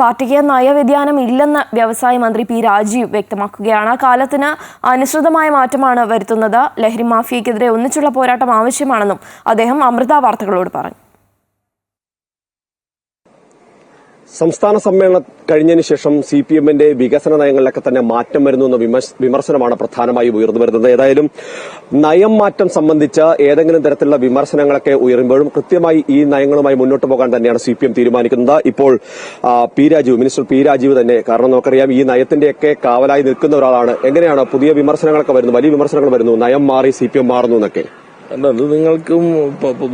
പാർട്ടിക്ക് നയവ്യതിയാനം ഇല്ലെന്ന് വ്യവസായ മന്ത്രി പി രാജീവ് വ്യക്തമാക്കുകയാണ്. കാലത്തിന് അനുസൃതമായ മാറ്റമാണ് വരുത്തുന്നത്. ലഹരി മാഫിയക്കെതിരെ ഒന്നിച്ചുള്ള പോരാട്ടം ആവശ്യമാണെന്നും അദ്ദേഹം അമൃത വാർത്തകളോട് പറഞ്ഞു. സംസ്ഥാന സമ്മേളനം കഴിഞ്ഞതിന് ശേഷം സി പി എമ്മിന്റെ വികസന നയങ്ങളിലൊക്കെ തന്നെ മാറ്റം വരുന്നു എന്ന വിമർശനമാണ് പ്രധാനമായും ഉയർന്നു വരുന്നത്. ഏതായാലും നയം മാറ്റം സംബന്ധിച്ച ഏതെങ്കിലും തരത്തിലുള്ള വിമർശനങ്ങളൊക്കെ ഉയരുമ്പോഴും കൃത്യമായി ഈ നയങ്ങളുമായി മുന്നോട്ട് പോകാൻ തന്നെയാണ് സി തീരുമാനിക്കുന്നത്. ഇപ്പോൾ P Rajeev minister P Rajeev തന്നെ. കാരണം നമുക്കറിയാം ഈ നയത്തിന്റെയൊക്കെ കാവലായി നിൽക്കുന്ന ഒരാളാണ്. എങ്ങനെയാണ് പുതിയ വിമർശനങ്ങളൊക്കെ വരുന്നു വലിയ വിമർശനങ്ങൾ വരുന്നു നയം മാറി സി മാറുന്നു എന്നൊക്കെ? അല്ല അത് നിങ്ങൾക്കും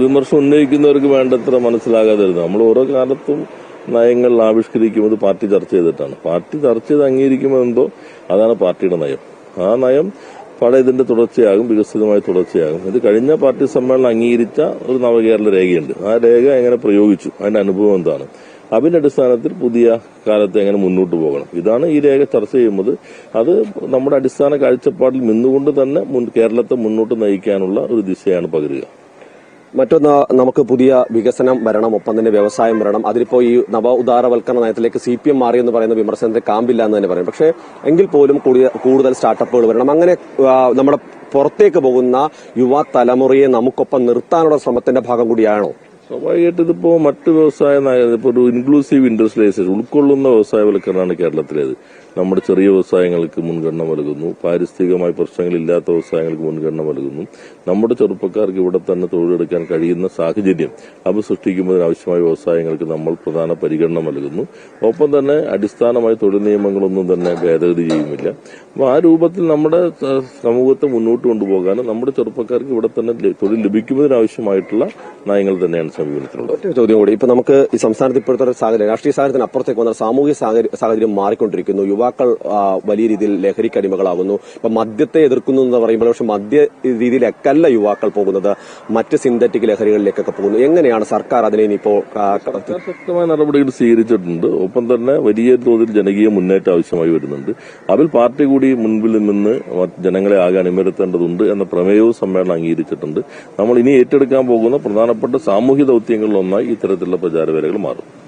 വിമർശനം ഉന്നയിക്കുന്നവർക്ക് വേണ്ടത്ര മനസ്സിലാകാതിരുന്നു നമ്മൾ ഓരോ കാലത്തും നയങ്ങൾ ആവിഷ്കരിക്കുന്നത് പാർട്ടി ചർച്ച ചെയ്തിട്ടാണ്. പാർട്ടി ചർച്ച ചെയ്ത് അംഗീകരിക്കുമ്പോൾ എന്തോ അതാണ് പാർട്ടിയുടെ നയം. ആ നയം പഴയ ഇതിന്റെ തുടർച്ചയാകും വികസിതമായ തുടർച്ചയാകും. ഇത് കഴിഞ്ഞ പാർട്ടി സമ്മേളനം അംഗീകരിച്ച ഒരു നവകേരള രേഖയുണ്ട്. ആ രേഖ എങ്ങനെ പ്രയോഗിച്ചു? അതിന്റെ അനുഭവം എന്താണ്? അതിന്റെ അടിസ്ഥാനത്തിൽ പുതിയ കാലത്ത് എങ്ങനെ മുന്നോട്ട് പോകണം? ഇതാണ് ഈ രേഖ ചർച്ച ചെയ്യുന്നത്. അത് നമ്മുടെ അടിസ്ഥാന കാഴ്ചപ്പാടിൽ നിന്നുകൊണ്ട് തന്നെ കേരളത്തെ മുന്നോട്ട് നയിക്കാനുള്ള ഒരു ദിശയാണ് പകരുക. മറ്റൊന്ന് നമുക്ക് പുതിയ വികസനം വരണം ഒപ്പം തന്നെ വ്യവസായം വരണം. അതിലിപ്പോ ഈ നവ ഉദാരവൽക്കരണ നയത്തിലേക്ക് സി പി എം മാറി എന്ന് പറയുന്ന വിമർശനത്തെ കാമ്പില്ല എന്ന് തന്നെ പറയും. പക്ഷേ എങ്കിൽ പോലും കൂടുതൽ സ്റ്റാർട്ടപ്പുകൾ വരണം. അങ്ങനെ നമ്മുടെ പുറത്തേക്ക് പോകുന്ന യുവ തലമുറയെ നമുക്കൊപ്പം നിർത്താനുള്ള ശ്രമത്തിന്റെ ഭാഗം കൂടിയാണോ? സ്വാഭാവികമായിട്ട് ഇതിപ്പോ മറ്റ് വ്യവസായ ഇപ്പോൾ ഇപ്പോ ഒരു ഇൻക്ലൂസീവ് ഇൻഡസ്ട്രിയലൈസേഷൻ ഉൾക്കൊള്ളുന്ന വ്യവസായവൽക്കരണമാണ് കേരളത്തിലേത്. നമ്മുടെ ചെറിയ വ്യവസായങ്ങൾക്ക് മുൻഗണന നൽകുന്നു. പാരിസ്ഥിതികമായ പ്രശ്നങ്ങളില്ലാത്ത വ്യവസായങ്ങൾക്ക് മുൻഗണന നൽകുന്നു. നമ്മുടെ ചെറുപ്പക്കാർക്ക് ഇവിടെ തന്നെ തൊഴിലെടുക്കാൻ കഴിയുന്ന സാഹചര്യം അത് സൃഷ്ടിക്കുമ്പോഴാവശ്യമായ വ്യവസായങ്ങൾക്ക് നമ്മൾ പ്രധാന പരിഗണന നൽകുന്നു. ഒപ്പം തന്നെ അടിസ്ഥാനമായ തൊഴിൽ നിയമങ്ങളൊന്നും തന്നെ ഭേദഗതി ചെയ്യുമില്ല അപ്പോൾ ആ രൂപത്തിൽ നമ്മുടെ സമൂഹത്തെ മുന്നോട്ട് കൊണ്ടുപോകാനും നമ്മുടെ ചെറുപ്പക്കാർക്ക് ഇവിടെ തന്നെ തൊഴിൽ ലഭിക്കുന്നതിനാവശ്യമായിട്ടുള്ള നയങ്ങൾ തന്നെയാണ് സമീപനത്തിലുള്ളത് ഒറ്റ ചോദ്യം കൂടി. ഇപ്പൊ നമുക്ക് ഈ സംസ്ഥാനത്ത് ഇപ്പോഴത്തെ സാഹചര്യം രാഷ്ട്രീയ സാഹചര്യത്തിന് അപ്പുറത്തേക്ക് വന്ന സാമൂഹിക സാഹചര്യ- മാറിക്കൊണ്ടിരിക്കുന്നു. യുവാക്കൾ വലിയ രീതിയിൽ ലഹരിക്ക് അടിമകളാകുന്നു ഇപ്പൊ മദ്യത്തെ എതിർക്കുന്നു എന്ന് പറയുമ്പോൾ പക്ഷെ മദ്യ രീതിയിലേക്കല്ല യുവാക്കൾ പോകുന്നത്. മറ്റ് സിന്തറ്റിക് ലഹരികളിലേക്കൊക്കെ പോകുന്നു. എങ്ങനെയാണ് സർക്കാർ അതിനെ ഇനിയിപ്പോ ശക്തമായ നടപടികൾ സ്വീകരിച്ചിട്ടുണ്ട്. ഒപ്പം തന്നെ വലിയ തോതിൽ ജനകീയ മുന്നേറ്റം ആവശ്യമായി വരുന്നുണ്ട്. അതിൽ പാർട്ടി കൂടി മുൻപിൽ നിന്ന് ജനങ്ങളെ ആകെ അണിമരുത്തേണ്ടതുണ്ട് എന്ന പ്രമേയവും സമ്മേളനം അംഗീകരിച്ചിട്ടുണ്ട്. നമ്മൾ ഇനി ഏറ്റെടുക്കാൻ പോകുന്ന പ്രധാനപ്പെട്ട സാമൂഹ്യ ദൌത്യങ്ങളിലൊന്നായി ഇത്തരത്തിലുള്ള പ്രചാരവേലകൾ മാറും.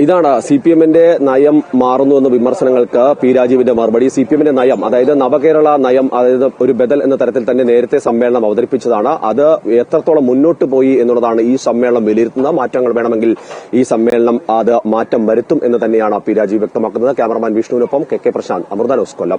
ഇതാണ് സി പി എമ്മിന്റെ നയം മാറുന്നു എന്ന വിമർശനങ്ങൾക്ക് പി രാജീവിന്റെ മറുപടി. സി പി എമ്മിന്റെ നയം അതായത് നവകേരള നയം അതായത് ഒരു ബദൽ എന്ന തരത്തിൽ തന്നെ നേരത്തെ സമ്മേളനം അവതരിപ്പിച്ചതാണ്. അത് എത്രത്തോളം മുന്നോട്ട് പോയി എന്നുള്ളതാണ് ഈ സമ്മേളനം വിലയിരുത്തുന്നത് മാറ്റങ്ങൾ വേണമെങ്കിൽ ഈ സമ്മേളനം അത് മാറ്റം വരുത്തും എന്ന് തന്നെയാണ് പി രാജീവ് വ്യക്തമാക്കുന്നത്. Cameraman വിഷ്ണുവിനൊപ്പം K K Prashanth Amrita news Kollam.